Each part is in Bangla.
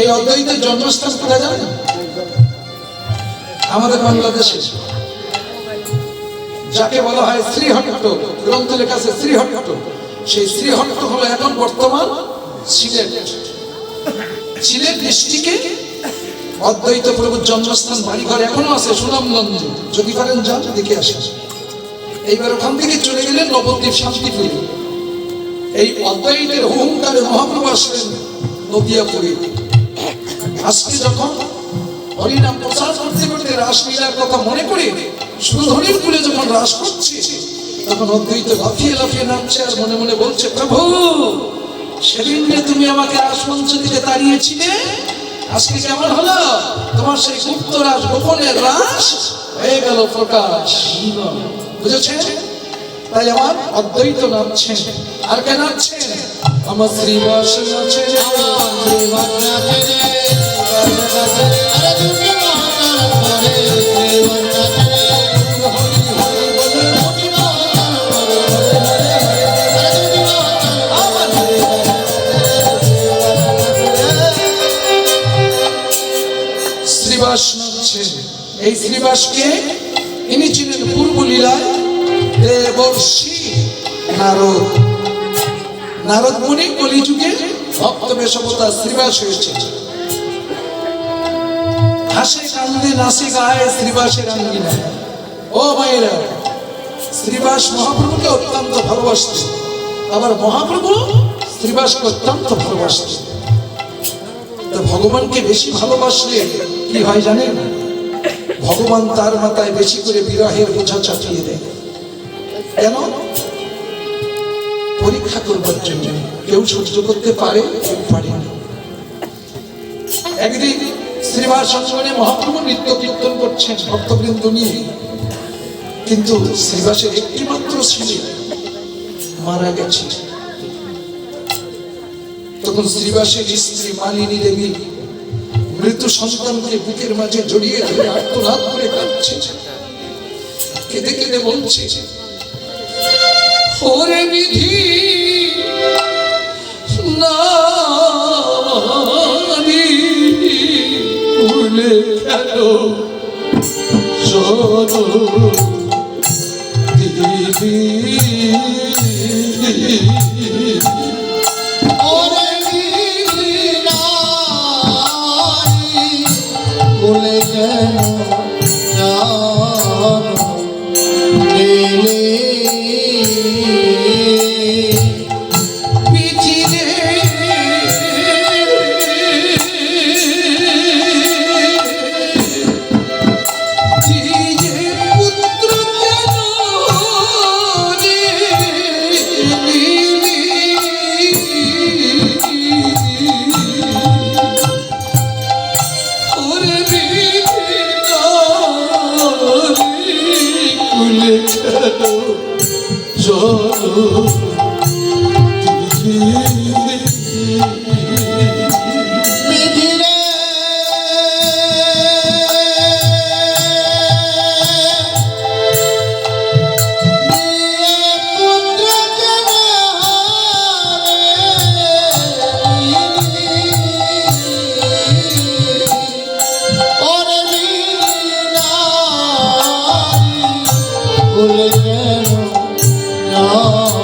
এই অদ্বৈতের জন্মস্থান কোথায় জানেন? আমাদের বাংলাদেশে। যাকে বলা হয় শ্রীহট্ট গ্রন্থ লেখা আছে শ্রীহট্ট। সেই শ্রীহট্ট হলো এখন বর্তমান সিলেট। সিলেট ডিস্ট্রিক্টে অদ্বৈত প্রভুর জন্মস্থান বাড়িঘর এখনও আছে, সুনামগঞ্জে। যদি পারেন যান, দেখে আসেন। এইবার ওখান থেকে চলে গেলেন নবদ্বীপ শান্তিপুরে। এই অদ্বৈতের অহংকারে মহাপ্রভু আসলেন নদিয়াপুরে। আজকে যখন হরিনাম প্রচার করতে করতে রাসলীলার কথা মনে করে সুধনির কুলে যখন রাস করছে, তখন অদ্বৈত লাফিয়ে লাফিয়ে নামছে আর মনে মনে বলছে, প্রভু সেদিন যে তুমি আমাকে রাসমঞ্চ থেকে তাড়িয়েছিলে? আজকে কেমন হলো? তোমার সেই গুপ্ত রাস, গোপনের রাস? হয়ে গেল প্রকাশ। বুঝেছে তাই আমার অদ্বৈত নামছেন। আর কে নামছেন? আমার শ্রীবাস নাচে শ্রীবাস এই শ্রীবাসকে ইনি ছিলেন পূর্ব লীলায় দেবর্ষি নারদ। নারদ মুনি কলিযুগে ভক্ত বেশবতা শ্রীবাস হয়েছে হাসে কান্দে নাসে গায়ে শ্রীবাসের আঙ্গিনা। ও মায়েরা, শ্রীবাস মহাপ্রভুকে অত্যন্ত ভালোবাসতেন। আবার মহাপ্রভু শ্রীবাসকে অত্যন্ত ভালোবাসতেন। তো ভগবানকে বেশি ভালোবাসলে কি হয় জানেন? ভগবান তার মাথায় বেশি করে বিরহের বোঝা চাপিয়ে দেয়। কেন? পরীক্ষা করবার জন্য। কেউ সহ্য করতে পারে পারে একদিন মহাপ্রভু নৃত্য কীর্তন করছেন ভক্তবৃন্দ নিয়ে। কিন্তু শ্রীবাসের একটি মাত্র ছেলে মারা গেছে। তখন শ্রীবাসের স্ত্রী মালিনী দেবী মৃত সন্তানকে বুকের মাঝে জড়িয়ে ধরে আত্মনাদ করে কাঁদছে। কেঁদে কেঁদে বলছে, ওরে বিধি, না ভুলে জানো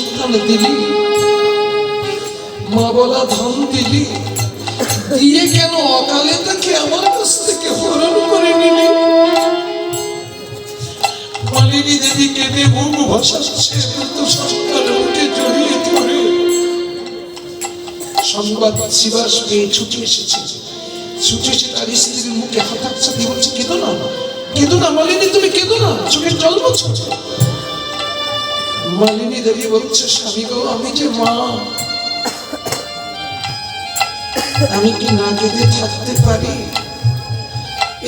সন্তান দিলি, মা বলা ধন দিলি, দিয়ে কেন অকালে তাকে আমার কাছ থেকে হরণ করে নিলি? মালিনী দেবী কেঁদে মুখ ভাসাচ্ছে কিন্তু সন্তান উঠে জড়িয়ে ধরে। সংবাদ শিবাস পেয়ে ছুটে এসেছে। ছুটে এসে তার স্ত্রীর মুখে হঠাৎ সাথে বলছে, কেঁদো না কেঁদো না মালিনী, তুমি কেঁদো না, চোখের জল মোছো। মালিনী দেবী বলছে, স্বামী গো, আমি যে মা, আমি কি না যদি থাকতে পারি?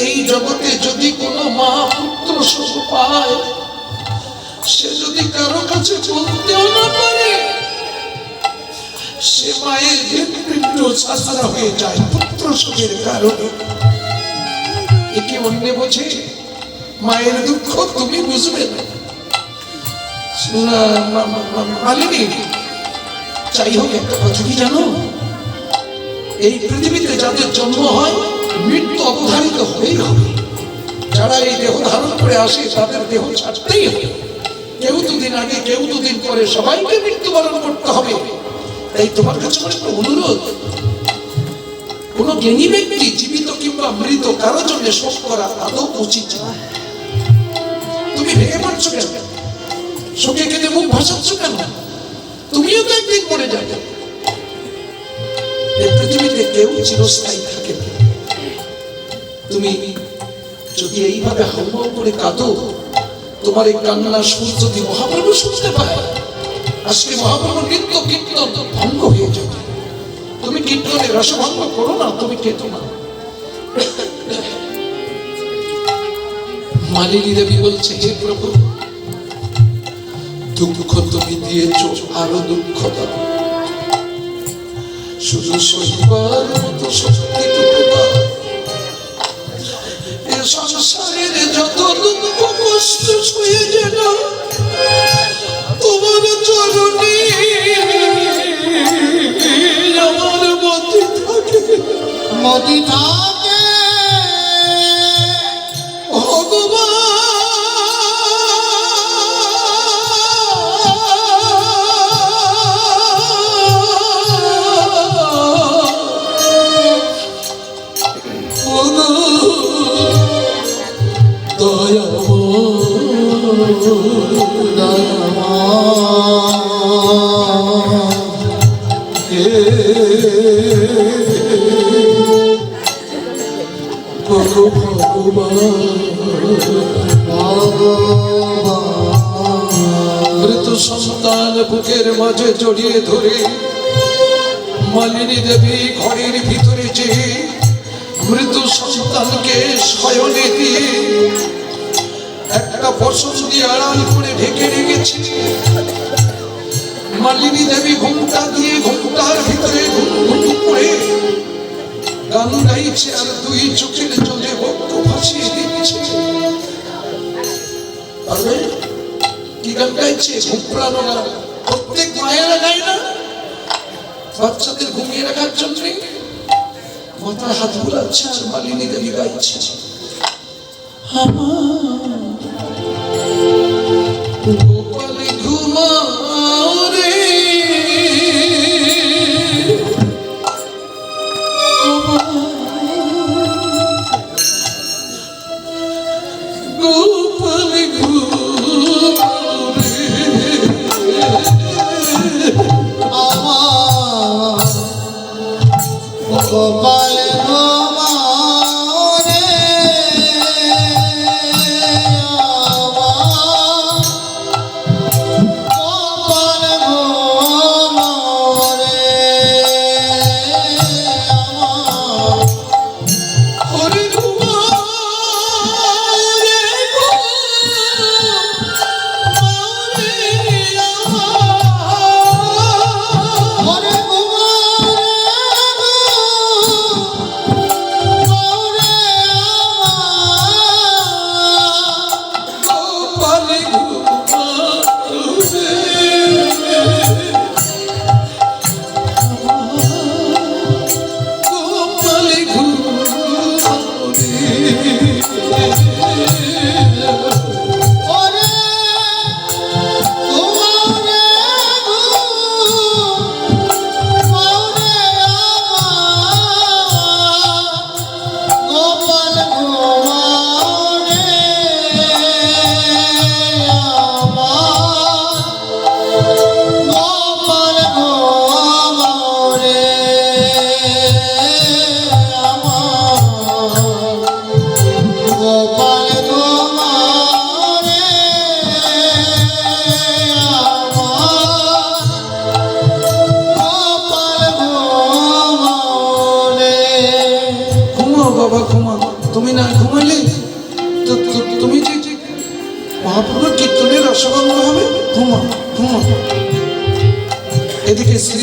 এই জগতে যদি কোনো মা পুত্র সুখ পায়, সে যদি কারও কাছে বলতেও না পারে, সে মায়ের হৃদপিণ্ড সাসারা হয়ে যায় পুত্র সুখের কারণে। একে অন্য বোঝে, মায়ের দুঃখ তুমি বুঝবে না। যাই হোক একটা কথা কি জানো? এই পৃথিবীতে যাদের জন্ম হয়, মৃত্যু অবধারিত হবেই হবে। যারা এই দেহ ধারণ করে আসে, তাদের দেহ ছাড়তেই হবে। কেউ দুদিন আগে, কেউ দুদিন পরে সবাইকে মৃত্যুবরণ করতে হবে। তাই তোমার কাছে একটা অনুরোধ। কোন জ্ঞানী ব্যক্তি, জীবিত কিংবা মৃত, কারও জন্য শোক করা আদৌ উচিত তুমি ভেঙে পড়ছো কেন? শোকে কেটে মুখ ভাসাচ্ছ কেন? তুমিও তো একদিন মরে যাবে। এই পৃথিবীতে কেউ চিরস্থায়ী থাকে তুমি যদি এইভাবে হাউমাউ করে কাঁদো, তোমার এই কান্নার সুর যদি মহাপ্রভু শুনতে পায়, আজকে মহাপ্রভু নৃত্য কীর্তন ভঙ্গ হয়ে যাবে। তুমি কীর্তনে রসভঙ্গ করো না, তুমি কেতো না। মালিনী দেবী বলছে, হে প্রভু দুঃখ তুমি দিয়েছ আরও দুঃখ দাও। শুধু সহিবার মতো এ সংসারের যত দুঃখ কষ্ট ছুঁয়ে যেন তোমার চরণে আমার মতি থাকে। মতি থাকে। মাঝে জড়িয়ে ধরে, মালিনী দেবী ঘরের ভিতরে যে মৃত সন্তানকে শয়নে দিয়ে একটা বসন দিয়ে আড়াল করে ঢেকে রেখেছে। মালিনী দেবী ঘুমটা দিয়ে ঘুমটার ভিতরে ঘুম করে গান গাইছে আর দুই চোখের জলে ভক্ত ভাসিয়ে দিচ্ছে কি গান গাইছে? ঘুম পড়ানো গান। প্রত্যেক মায়েরা গায় না, বাচ্চাদের ঘুমিয়ে রাখার জন্য মাথায় হাত বুলাচ্ছে আর মালিনী দেবী গাইছে। আমার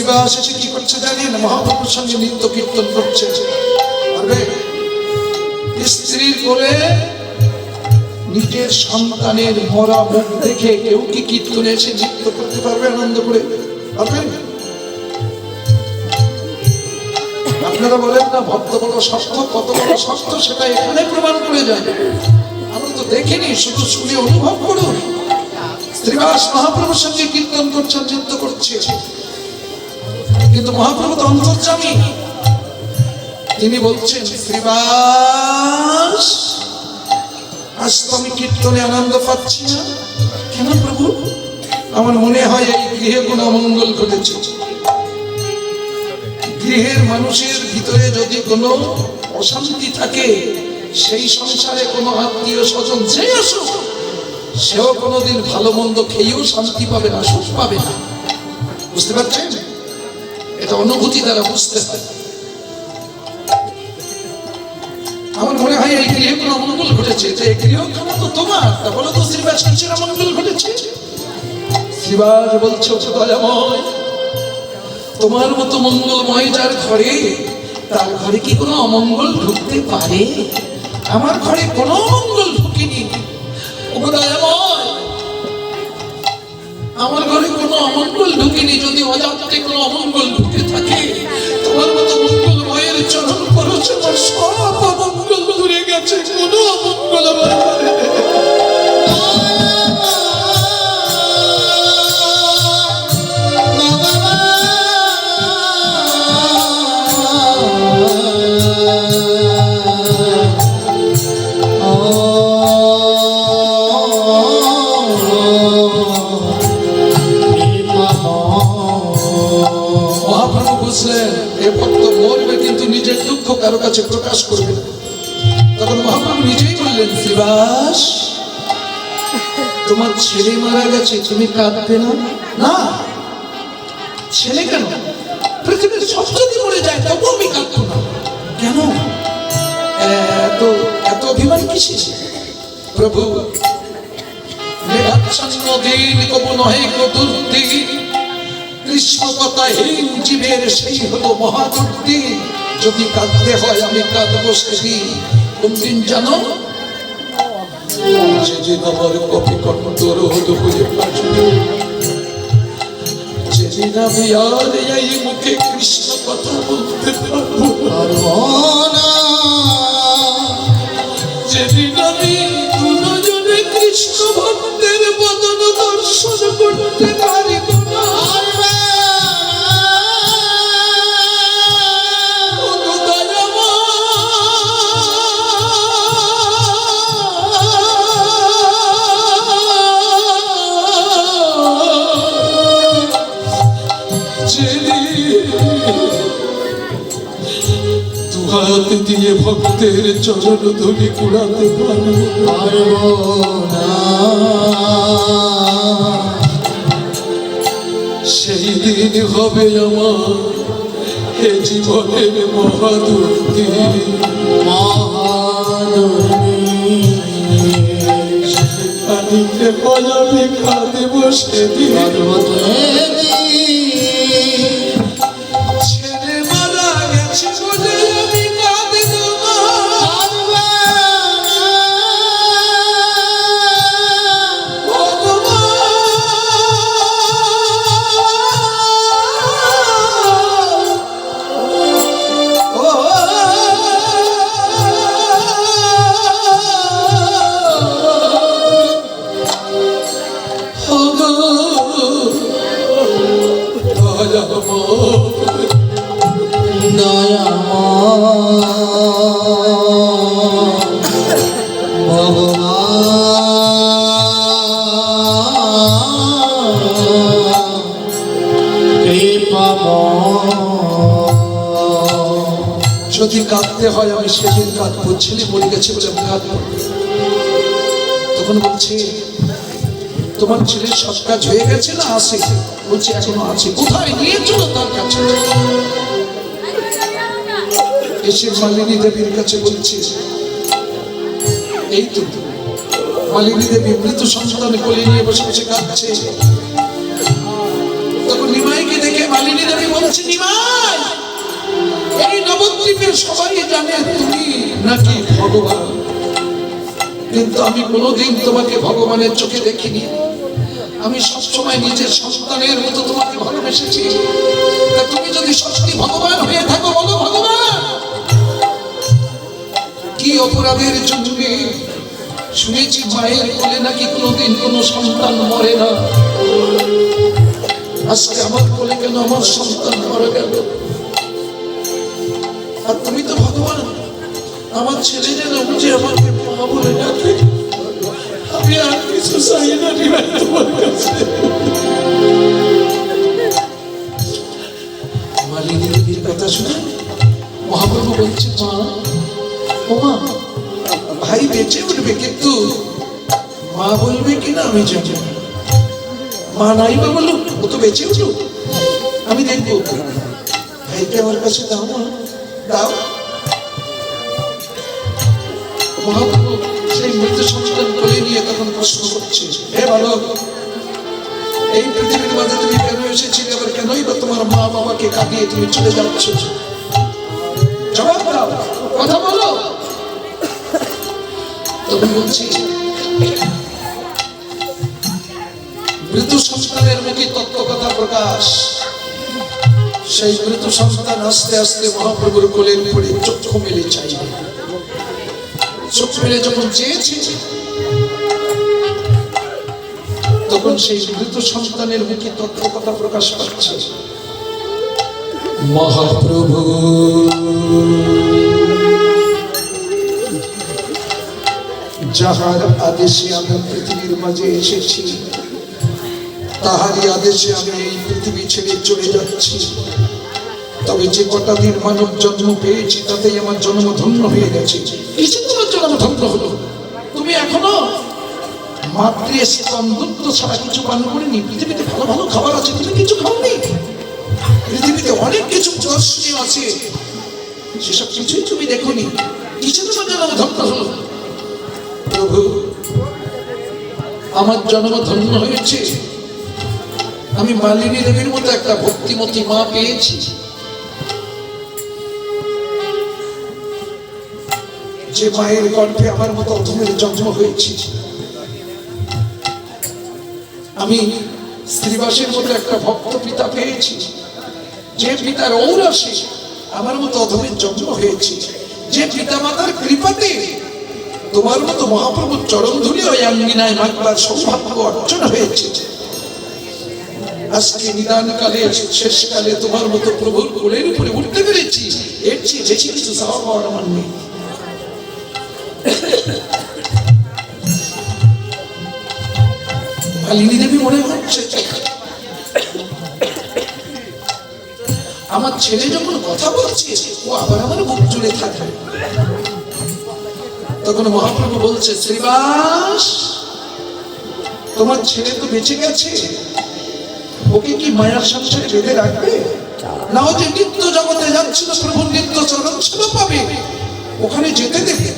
এদিকে শ্রীবাস কি করছে জানেন? মহাপ্রভুর সঙ্গে নৃত্য কীর্তন করছে স্ত্রীর কোলে নিজের সন্তানের মরা মুখ দেখে কেউ কি কীর্তনে এসে নৃত্য করতে পারবে আনন্দ করে? পারবেন আপনারা বলেন না, ভক্ত বড় স্বাস্থ্য কত বড় স্বাস্থ্য সেটা এখানে প্রমাণ করে যায়। আমরা তো দেখিনি, শুধু শুনে অনুভব করুন। শ্রীবাস মহাপ্রভুর সঙ্গে কীর্তন করছেন নৃত্য করছে। কিন্তু মহাপ্রভু তো অন্তর্জামী তিনি বলছেন, শ্রীবাস, আজ তো আমি কীর্তনে আনন্দ পাচ্ছি না। কেন প্রভু? আমার মনে হয় এই গৃহে কোনো অমঙ্গল ঘটেছে। গৃহের মানুষের ভিতরে যদি কোনো অশান্তি থাকে, সেই সংসারে কোনো আত্মীয় স্বজন যে আসুক, সেও কোনোদিন ভালো মন্দ খেয়েও শান্তি পাবে না, সুখ পাবে না। বুঝতে পারছেন? এটা অনুভূতি দ্বারা বুঝতে হয়। আমার মনে হয় এই গৃহে কোনো অমঙ্গল ঘটেছে। তো এই গৃহখানা তো তোমার তা বলো তো শ্রীবাস কিসের অমঙ্গল ঘটেছে? শ্রীবাস বলছে দয়াময়। তোমার মতো মঙ্গলময় যার ঘরে তার ঘরে কি কোনো অমঙ্গল ঢুকতে পারে? আমার ঘরে কোনো অমঙ্গল ঢুকিনি। দয়াময়, আমার ঘরে কোনো অমঙ্গল ঢুকিনি। যদি অজান্তে কোনো অমঙ্গল ঢুকে থাকে, তোমার মতো মঙ্গল মঙ্গলময়ের চরণ আমার সব অমঙ্গল দূরে গেছে। কোনো অমঙ্গল আমার কাছে প্রকাশ করবে। তখন মহাপ্রভু নিজেই বললেন শ্রীবাস তোমার ছেলে মারা গেছে, তুমি কাঁদবে না? না। ছেলে কেন? পৃথিবীর সব যদি মরে যায় তবু আমি কাঁদবো না। কেন? এত এত অভিমান কিসের? প্রভু, মেঘাচ্ছন্ন দিন কবু নহে কো কৃষ্ণ কথাহীন জীবের সেই হলো মহাদুর্দি যদি কাঁদতে হয়, আমি কাঁদবো সেদিন। কোন দিন জানো? আমার যেদিন আমি আর এই মুখে কৃষ্ণ কথা বলতে পারব। যেদিন আমি দুজনে কৃষ্ণ ভক্তের বদন দর্শন করতে হাত দিয়ে ভক্তের চরণ ধরি কুড়াতে পারব সেই দিন হবে আমার এ জীবনের মহাদুর্তি পানিতে বলাবি কাঁদেব সেদিন। তোমার ছেলের সব কাজ হয়ে গেছে না? আছে বলছে, এখনও আছে। কোথায়? নিয়ে চলো তার কাছে। এসে মালিনী দেবীর কাছে বলছে, এই তো, মালিনী দেবী মৃত সন্তান কোলে নিয়ে বসে বসে কাঁদছে। তখন নিমাইকে দেখে মালিনী দেবী বলছে, নিমাই, এই নবদ্বীপের সবাই জানে তুমি নাকি ভগবান। কিন্তু আমি কোনোদিন তোমাকে ভগবানের চোখে দেখিনি। আমি সবসময় নিজের সন্তানের মতো তোমাকে ভালোবেসেছি। তা তুমি যদি সত্যি ভগবান হয়ে থাকো, বলো ভগবান। কি অপরাধের জন্য শুনেছি মায়ের কোলে নাকি কোনোদিন কোনো সন্তান মরে না? আজকে আমার কোলে কেন আমার সন্তান মারা গেল? আর তুমি তো ভগবান, আমার ছেলে যেন বুঝে আমাকে মা বলে ডাকে। আমি আর কিছু চাই না শুনে মহাপ্রভু বলছে মা ও মা ভাই বেঁচে উঠবে মা বলবে কিনা আমি জানি মা নাই বা বলুক ও তো বেঁচে উঠুক আমি দেখব ভাইকে আমার কাছে দাও মা দাও মহাপ্রভু সেই মৃত সন্তান নিয়ে তখন প্রশ্ন করছে, হে বালক, এই পৃথিবীর মাঝে তুমি কেন এসেছিলে? আবার কেনই বা তোমার মা বাবাকে কাঁদিয়ে তুমি চলে যাচ্ছ? জবাব দাও, কথা বলো। বলছি, মৃত সন্তানের মুখে তত্ত্ব কথা প্রকাশ? সেই মৃত সন্তান আস্তে আস্তে মহাপ্রভুর কোলের পড়ে চক্ষু মেলে চাইবে চোখ মেলে যখন চেয়েছে তখন সেই মৃত সন্তানের মুখে তত্ত্ব কথা প্রকাশ পাচ্ছে। মহাপ্রভু। যাহার আদেশে আমি পৃথিবীর মাঝে এসেছি তাহারই আদেশে আমি এই পৃথিবী ছেড়ে চলে যাচ্ছি। তবে যে কটা দিন মানব জন্ম পেয়েছি তাতেই আমার জন্ম ধন্য হয়ে গেছে। কিছু তোমার জন্ম ধন্য হলো? মাতৃ স্তন্দত্ব ছাড়া কিছু পান করিনি। পৃথিবীতে ভালো ভালো খাবার আছে, তুমি কিছু খাওনি? পৃথিবীতে অনেক কিছু দর্শনীয় আছে। সেসব কিছুই তুমি দেখোনি। কিছু তোমার জন্ম ধন্য হলো? প্রভু, আমার জন্ম ধন্য হয়েছে। আমি মালিনী দেবীর মতো একটা ভক্তিমতী মা পেয়েছি। যে মায়ের গর্ভে আমার মতো অধমের জন্ম হয়েছে। আমি শ্রীবাসের মতো একটা ভক্ত পিতা পেয়েছি। যে পিতার ঔরাসে আমার মতো অধমের জন্ম হয়েছে। যে পিতা মাতার কৃপাতে তোমার মতো মহাপ্রভুর চরণ ধুলি ওই আঙ্গিনায় মাগবার সৌভাগ্য অর্জন হয়েছে। আজকে নিদান কালে শেষকালে তোমার মতো প্রভুর কোলের উপরে উঠতে পেরেছি। এর চেয়ে বেশি কিছু চাওয়া পাওয়ার আমার নেই। মালিনী দেবী মনে হচ্ছে আমার ছেলে যখন কথা বলছে, ও আবার আমার বুক জুড়ে থাকে। তখন মহাপ্রভু বলছে, শ্রীবাস, তোমার ছেলে তো বেঁচে গেছে। ওকে কি মায়ার সংসারে বেঁধে রাখবে? না ও যে নিত্য জগতে যাচ্ছিল প্রভু নিত্য চরণ ছিল পাবে। ওখানে যেতে দেবে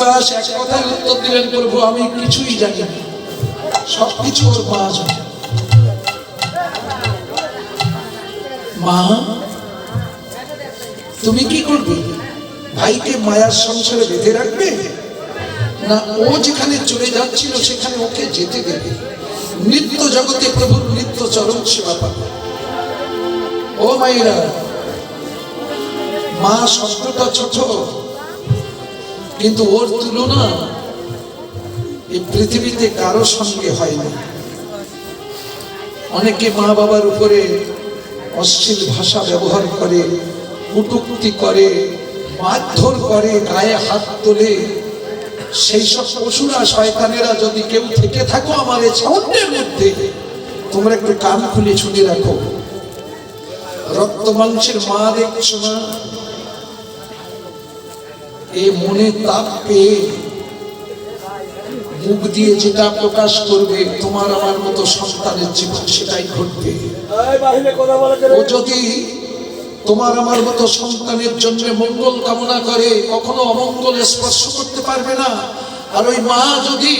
শ্রীবাস এক কথায় উত্তর দিলেন প্রভু, আমি কিছুই জানি না। সব কিছু ওর মা জানে। মা, তুমি কি করবে? ভাইকে মায়ার সংসারে বেঁধে রাখবে? না ও যেখানে চলে যাচ্ছিল, সেখানে ওকে যেতে দেবে? নিত্য জগতে প্রভুর নিত্য চরণ সেবা পাবে। ও মায়েরা, মা শব্দটা ছোট। কিন্তু ওর তুলনা এই পৃথিবীতে কারও সঙ্গে হয় না অনেকে মা বাবার উপরে অশ্লীল ভাষা ব্যবহার করে, কুটুক্তি করে, মারধর করে, গায়ে হাত তোলে। সেই সব পশুরা, শয়তানেরা যদি কেউ থেকে থাকো আমার এই ছাউন্ডের মধ্যে, তোমরা একটু কান খুলে শুনে রাখো। রক্ত মাংসের মা দেখছ না? এ মনে তাপ পেয়ে মুখ দিয়ে যেটা প্রকাশ করবে তোমার আমার মতো সন্তানের জীবন সেটাই ঘটবে। ও যদি তোমার আমার মতো সন্তানের জন্য মঙ্গল কামনা করে কখনো অমঙ্গল স্পর্শ করতে পারবে না। আর ওই মা যদি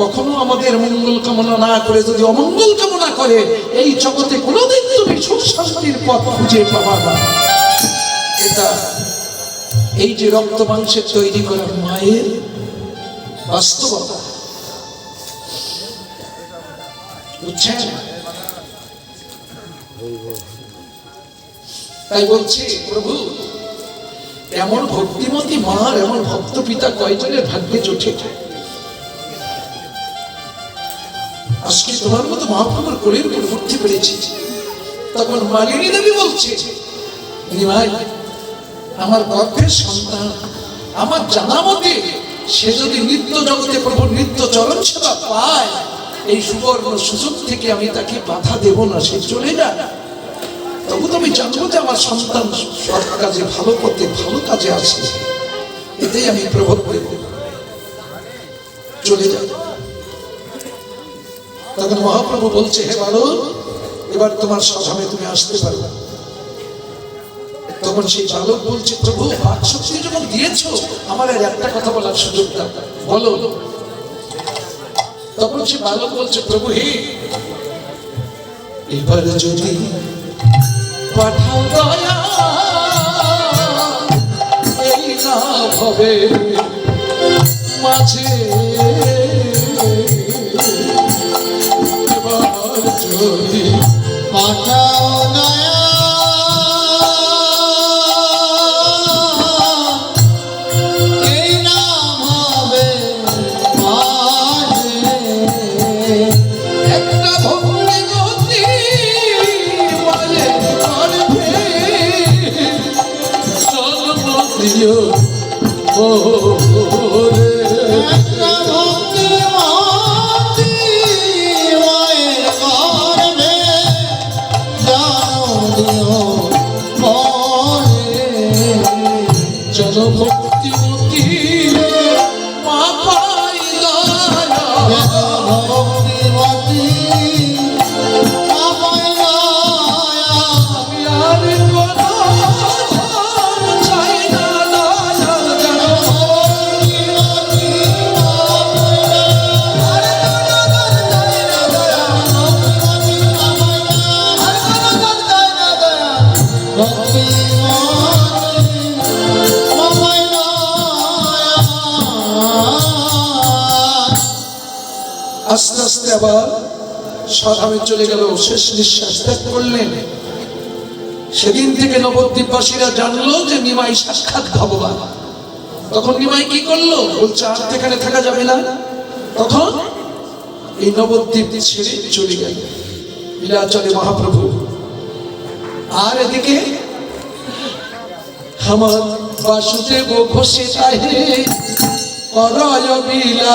কখনো আমাদের মঙ্গল কামনা না করে যদি অমঙ্গল কামনা করে এই জগতে কোনোদিন তুমি সুখ শান্তির পথ খুঁজে পাবা না। এটা এই যে রক্ত মাংসের তৈরি করা মায়ের বাস্তবতা তাই বলছি, প্রভু, এমন ভক্তিমতী মার এমন ভক্ত পিতা কয়জনের ভাগ্যে জোটে? আজকে তোমার মতো মহাপ্রভুর কোলের উপর উঠতে পেরেছি। তখন মালিনী দেবী বলছে, নিমাই আমার গর্ভের সন্তান। আমার জানা মতে সে যদি নিত্য জগতে প্রভু নিত্য চরণ সেবা পায়, এই সুবর্ণ সুযোগ থেকে আমি তাকে বাধা দেব না, সে চলে যায় তবু তো আমি জানব যে আমার সন্তান সৎ কাজে, ভালো পথে, ভালো কাজে আছে। এতেই আমি প্রভাব দেব চলে যাব তখন মহাপ্রভু বলছে, হে বালক, এবার তোমার সভাবে তুমি আসতে পারবে তখন সেই বালক বলছে, প্রভু বাক শক্তি যখন দিয়েছ, আমার আর একটা কথা বলার সুযোগ দাও। বলো। তখন সে বালক বলছে, প্রভু, হে, এবার যদি পাঠাও দয়া মাঝে। এবার যদি পাঠাও দয়া আবার সাধামে চলে গেল, শেষ নিঃশ্বাস ত্যাগ করলেন। সেদিন থেকে নবদ্বীপবাসীরা জানলো যে নিমাই সাক্ষাৎ ভগবান। তখন নিমাই কি করল? বলছে, আর তো এখানে থাকা যাবে না। তখন এই নবদ্বীপ ছেড়ে চলে গেল। লীলাচলে মহাপ্রভু। আর এদিকে আমার বাসুদেব ঘোষে তাহে করয় বিলা